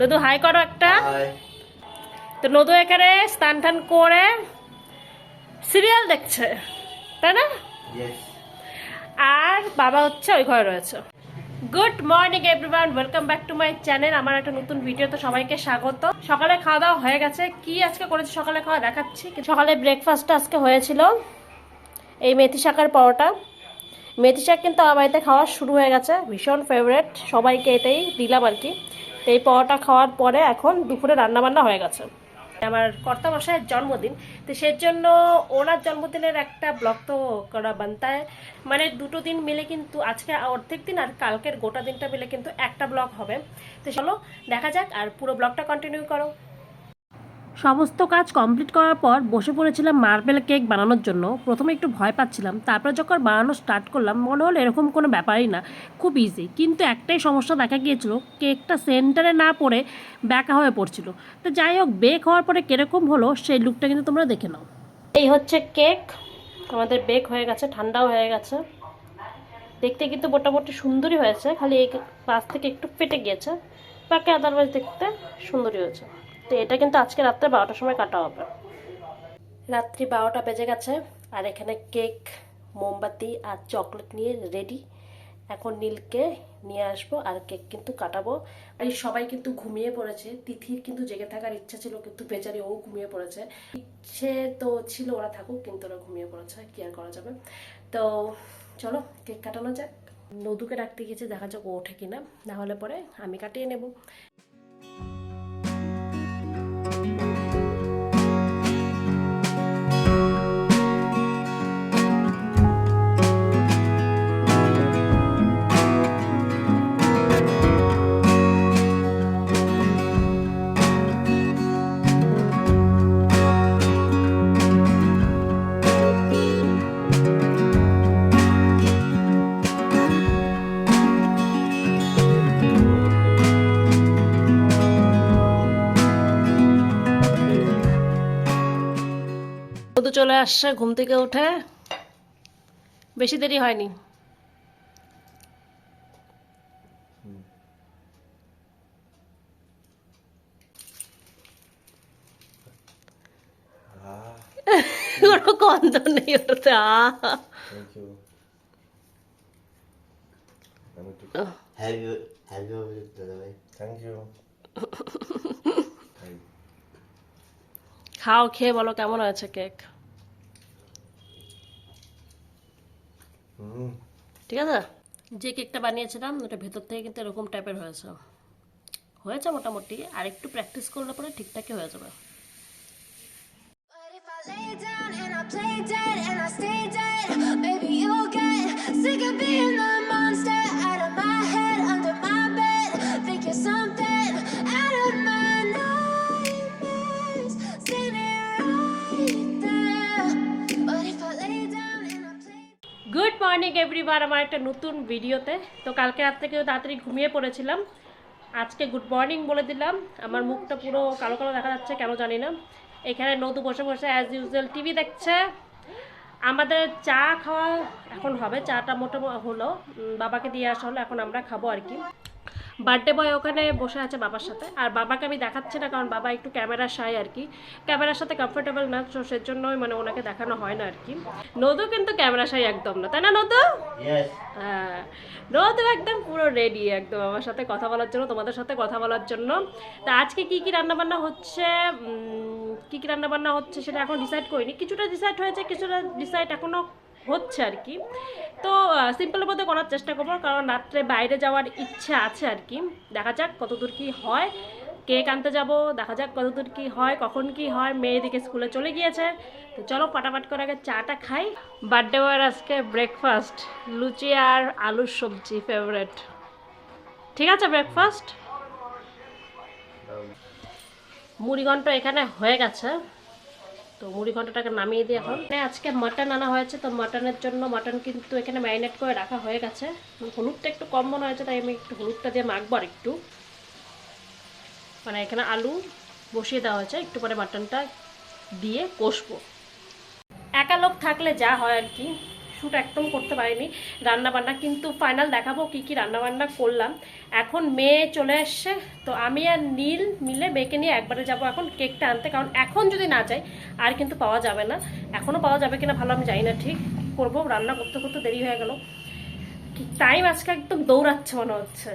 নদু high করো একটা। তো নদু এখানে স্নান টান করে সিরিয়াল দেখছে তাই না? আর বাবা হচ্ছে ওই ঘরে রয়েছে। Good morning everyone welcome back to my channel আমার একটা নতুন ভিডিওতে সবাইকে স্বাগত। সকালে খাওয়া দাওয়া হয়ে গেছে। কি আজকে করেছি সকালে খাওয়া দেখাচ্ছি। সকালে ব্রেকফাস্টটা আজকে হয়েছিল এই মেথি শাকের পরোটা। মেথি শাক কিন্তু আমার বাড়িতে খাওয়া শুরু হয়ে গেছে। ভীষণ ফেভারেট সবাইকে এটাই দিলাম আর কি। এই পরোটা খাওয়ার পরে এখন দুপুরে রান্নাবান্না হয়ে গেছে। আমার কর্তা মশাইয়ের জন্মদিন, তো সেই জন্য ওনার জন্মদিনের একটা ব্লগ তো করা বানতায়। মানে দুটো দিন মিলে কিন্তু আজকে অর্ধেক দিন আর কালকের গোটা দিনটা মিলে কিন্তু একটা ব্লগ হবে। তো চলো, দেখা যাক আর পুরো ব্লগটা কন্টিনিউ করো। সমস্ত কাজ কমপ্লিট করার পর বসে পড়েছিলাম মার্বেল কেক বানানোর জন্য। প্রথমে একটু ভয় পাচ্ছিলাম, তারপর যখন বানানো স্টার্ট করলাম, মনে হলো এরকম কোনো ব্যাপারই না, খুব ইজি কিন্তু একটাই সমস্যা দেখা গিয়েছিল, কেকটা সেন্টারে না পড়ে ব্যাকা হয়ে পড়ছিল। তো যাই হোক বেক হওয়ার পরে কীরকম হলো, সেই লুকটা কিন্তু তোমরা দেখে নাও। এই হচ্ছে কেক, আমাদের বেক হয়ে গেছে, ঠান্ডাও হয়ে গেছে। দেখতে কিন্তু মোটামুটি সুন্দরই হয়েছে, খালি এই পাশ থেকে একটু ফেটে গিয়েছে, বাকি আদারওয়াইজ দেখতে সুন্দরই হয়েছে। তো এটা কিন্তু আজকে রাত্রে বারোটার সময় কাটা হবে। রাত্রি বারোটা বেজে গেছে, আর এখানে কেক, মোমবাতি আর চকলেট নিয়ে রেডি এখন নীলকে নিয়ে আসব আর কেক কিন্তু কাটাবো। আর সবাই কিন্তু ঘুমিয়ে পড়েছে, তিথির কিন্তু জেগে থাকার ইচ্ছা ছিল, কিন্তু বেচারি ও ঘুমিয়ে পড়েছে। ইচ্ছে তো ছিল ওরা থাকুক, কিন্তু ওরা ঘুমিয়ে পড়েছে, কি আর করা যাবে? তো চলো, কেক কাটানো যাক। নদুকে ডাকতে গেছে দেখা যাক ও ওঠে কিনা। না হলে পরে আমি কাটিয়ে নেব। চলে আসছে ঘুম থেকে উঠে। বেশি দেরি হয়নি। কোনো গন্ধ নেই ওটাতে খাও খেয়ে বলো কেমন হয়েছে কেক ঠিক আছে? যে কেকটা বানিয়েছিলাম ওটা ভেতর থেকে কিন্তু এরকম টাইপের হয়েছে। হয়েছে মোটামুটি আর একটু প্র্যাকটিস করলে পরে ঠিকঠাকই হয়ে যাবে। Maybe you'll get sick of being the morning everybody আমার একটা নতুন ভিডিওতে। তো কালকে রাত থেকে তাড়াতাড়ি ঘুমিয়ে পড়েছিলাম। আজকে গুড মর্নিং বলে দিলাম। আমার মুখটা পুরো কালো কালো দেখা যাচ্ছে, কেন জানি না। এখানে নতু বসে বসে অ্যাজ ইউজুয়াল টিভি দেখছে। আমাদের চা খাওয়া এখন হবে। চাটা মোটামুটি হলো। বাবাকে দিয়ে আসা হলো। এখন আমরা খাব আর কি। বার্থডে বয় ওখানে বসে আছে বাবার সাথে। আর বাবাকে আমি দেখাচ্ছি না কারণ বাবা একটু ক্যামেরা সাই আর কি। ক্যামেরার সাথে কমফোর্টেবল না তো সেজন্যই মানে ওনাকে দেখানো হয় না আর কি। নদু কিন্তু ক্যামেরা সাই একদম না তাই না নদু হ্যাঁ। নদু একদম পুরো রেডি একদম আমার সাথে কথা বলার জন্য তোমাদের সাথে কথা বলার জন্য। তা আজকে কি কি রান্নাবান্না হচ্ছে? কি কি রান্নাবান্না হচ্ছে সেটা এখন ডিসাইড করিনি। কিছুটা ডিসাইড হয়েছে কিছুটা ডিসাইড এখনও হচ্ছে আর কি। তো সিম্পলের মধ্যে করার চেষ্টা করব কারণ রাত্রে বাইরে যাওয়ার ইচ্ছে আছে আর কি। দেখা যাক কতদূর কি হয়। কেক আনতে যাব দেখা যাক কতদূর কি হয় কখন কি হয় মেয়ে দিকে স্কুলে চলে গিয়েছে। তো চলো ফাটাফাট করে আগে চাটা খাই। বার্থডে বয়ের আজকে ব্রেকফাস্ট লুচি আর আলুর সবজি ফেভারেট ঠিক আছে ব্রেকফাস্ট মুড়ি ঘন্ট এখানে হয়ে গেছে। তো মুড়ি ঘন্টটাকে নামিয়ে দিই এখন। মানে আজকে মাটন আনা হয়েছে, তো মাটনের জন্য মাটন কিন্তু এখানে ম্যারিনেট করে রাখা হয়ে গেছে। হলুদটা একটু কম মনে হয়েছে, তাই আমি একটু হলুদটা দিয়ে মাখবো আর একটু। মানে এখানে আলু বসিয়ে দেওয়া হয়েছে, একটু পরে মাটনটা দিয়ে কষবো। একা লোক থাকলে যা হয় আর কি। শ্যুট একদম করতে পারিনি রান্নাবান্না, কিন্তু ফাইনাল দেখাবো কি কি রান্নাবান্না করলাম। এখন মেয়ে চলে এসছে, তো আমি আর নীল মিলে মেয়েকে নিয়ে একবারে যাব এখন কেকটা আনতে, কারণ এখন যদি না যাই আর কিন্তু পাওয়া যাবে না। এখনও পাওয়া যাবে কিনা ভালো আমি জানি না, ঠিক করব, রান্না করতে করতে দেরি হয়ে গেল। টাইম আজকে একদম দৌড়াচ্ছে মনে হচ্ছে।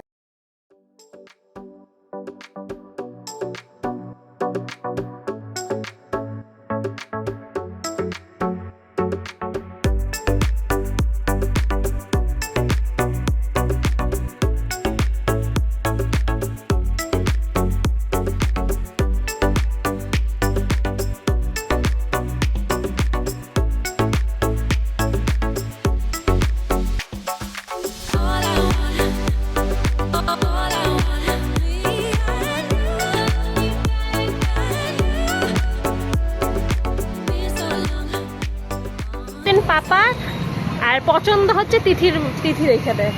পছন্দ হচ্ছে তিথির, তিথি রেখে দেয়।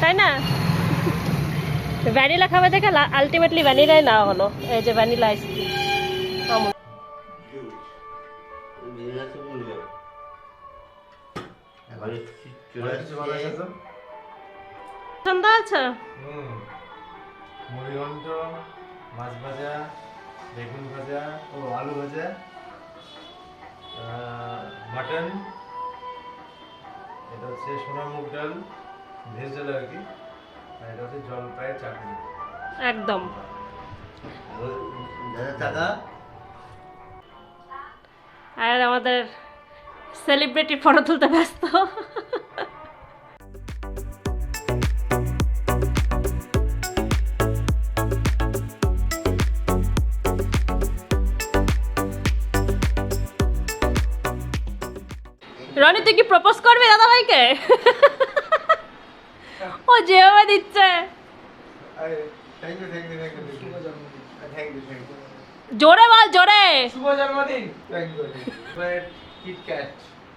তাই না? ভ্যানিলা খাবে দেখে আলটিমেটলি ভ্যানিলাই নেওয়া হলো, এই যে ভ্যানিলা আইসক্রিম পছন্দ আছে মাছ ভাজা, বেগুন ভাজা, ও আলু ভাজা মাটন। এটা হচ্ছে সোনা মুগ ডাল ভেজ ডাল আর কি আর এটা হচ্ছে জলপাইয়ের চাটনি। একদম। দাদা? আর আমাদের সেলিব্রিটি ফটো তুলতে ব্যস্ত। রনি তুই কি প্রপোজ করবি দাদা ভাইকে ও যেভাবে দিচ্ছে। জোরে বল জোরে। শুভ জন্মদিন।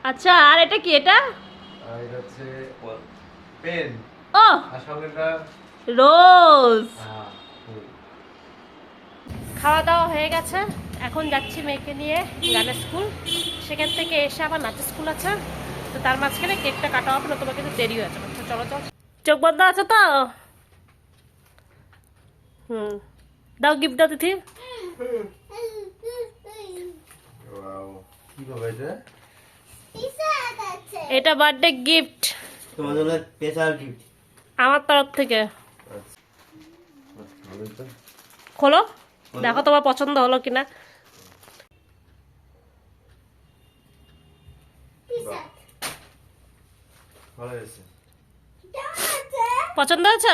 আচ্ছা আর এটা কি এটা? এটা হচ্ছে পেন ও। আর সঙ্গে রোজ। খাওয়া দাওয়া হয়ে গেছে। এখন যাচ্ছি মেয়েকে নিয়ে গানের স্কুল। সেখান থেকে এসে আবার নাচের স্কুল আছে। তো তার মাঝখানে কেকটা কাটা হবে না তোমার কিন্তু দেরি হয়ে যাবে। তো চলো চলো। চোখ বন্ধ আছে তো? হুম। দাও গিফট দাও তিথি। এটা? এটা বার্থডে গিফট তোমার জন্য স্পেশাল গিফট আমার তরফ থেকে। ভালোই খোলো। দেখো তোমার পছন্দ হলো কিনা। পছন্দ আছে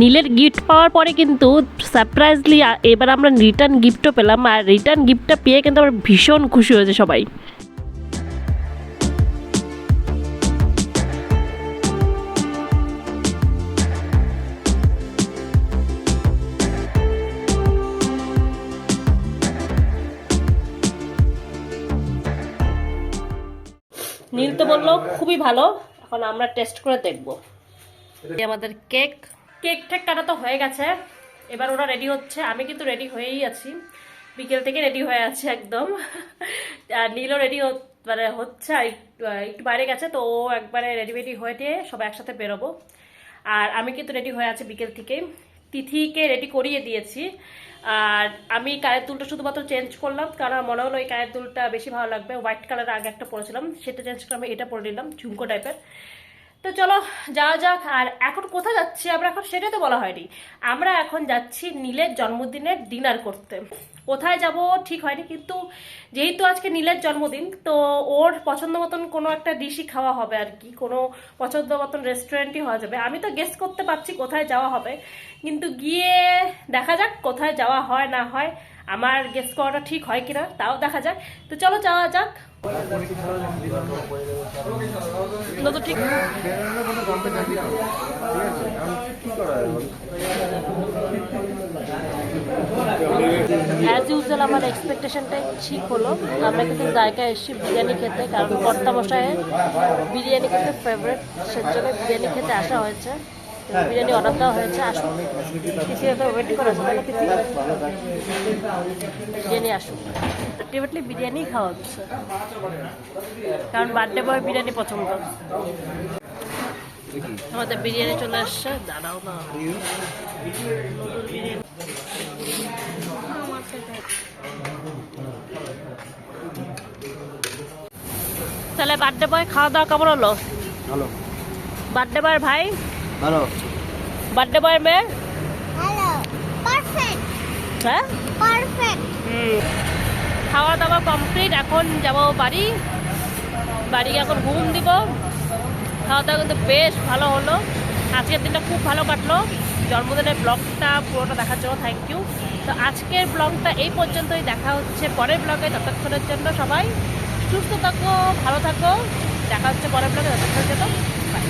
নীলের গিফট পাওয়ার পরে কিন্তু সারপ্রাইজলি এবার আমরা রিটার্ন গিফটও পেলাম। আর রিটার্ন গিফটটা পেয়ে কিন্তু আমরা ভীষণ খুশি হয়েছে সবাই। নীল তো বলল, খুবই ভালো। এখন আমরা টেস্ট করে দেখব। আমাদের কেক কেক ঠেক কাটা তো হয়ে গেছে। এবার ওরা রেডি হচ্ছে। আমি কিন্তু রেডি হয়েই আছি। বিকেল থেকে রেডি হয়ে আছে একদম। আর নীলও রেডি মানে হচ্ছে একটু বাইরে গেছে, তো ও একবারে রেডি রেডি হয়ে দিয়ে সবাই একসাথে বেরোবো। আর আমি কিন্তু রেডি হয়ে আছি বিকেল থেকে। তিথিকে রেডি করিয়ে দিয়েছি। আর আমি কানের দুলটা শুধুমাত্র চেঞ্জ করলাম, কারণ মনে হলো এই কানের দুলটা বেশি ভালো লাগবে। হোয়াইট কালার আগে একটা পরেছিলাম, সেটা চেঞ্জ করে আমি এটা পরে নিলাম, ঝুমকো টাইপের তো চলো যাওয়া যাক, আর এখন কোথায় যাচ্ছি আমরা? এখন সেটা তো বলা হয়নি। আমরা এখন যাচ্ছি নীলের জন্মদিনের ডিনার করতে। কোথায় যাব ঠিক হয়নি, কিন্তু যেহেতু আজকে নীলের জন্মদিন, তো ওর পছন্দ মতন কোনো একটা ডিশই খাওয়া হবে আর কি। কোনো পছন্দ মতন রেস্টুরেন্টই হওয়া যাবে। আমি তো গেস করতে পারছি কোথায় যাওয়া হবে, কিন্তু গিয়ে দেখা যাক কোথায় যাওয়া হয়, না হয়। আমার গেস করাটা ঠিক হয় কিনা, তাও দেখা যাক। তো চলো যাওয়া যাক। অ্যাজ ইউজুয়াল আমার এক্সপেকটেশনটাই ঠিক হলো। আমরা কিন্তু জায়গায় এসেছি বিরিয়ানি খেতে, কারণ কর্তা মশাইয়ের বিরিয়ানি খেতে ফেভারেট সেজন্য বিরিয়ানি খেতে আসা হয়েছে। বিরিয়ানি অর্ডার দেওয়া হয়েছে আসুন। কিছু ওয়েট করে তাহলে কিছু বিরিয়ানি আসুন আলটিমেটলি বিরিয়ানি খাওয়া হচ্ছে কারণ বার্থডে বয় বিরিয়ানি পছন্দ। আমাদের বিরিয়ানি চলে আসছে দাঁড়াও না। তাহলে বার্থডে বয় খাওয়া দাওয়া কেমন হলো? ভালো। বার্থডে বয়ের ভাই? ভালো। বার্থডে বয়ের মেয়ে Hello. Perfect. হ্যাঁ? Perfect. হুম। খাওয়া দাওয়া কমপ্লিট এখন যাব বাড়ি। বাড়ি গিয়ে এখন ঘুম দিব। খাওয়া দাওয়া কিন্তু বেশ ভালো হলো। আজকের দিনটা খুব ভালো কাটলো। জন্মদিনের ব্লগটা পুরোটা দেখার জন্য থ্যাংক ইউ তো আজকের ব্লগটা এই পর্যন্তই। দেখা হচ্ছে পরের ব্লগে। ততক্ষণের জন্য সবাই সুস্থ থাকো ভালো থাকো। দেখা হচ্ছে পরের ব্লগে। ততক্ষণের জন্য বাই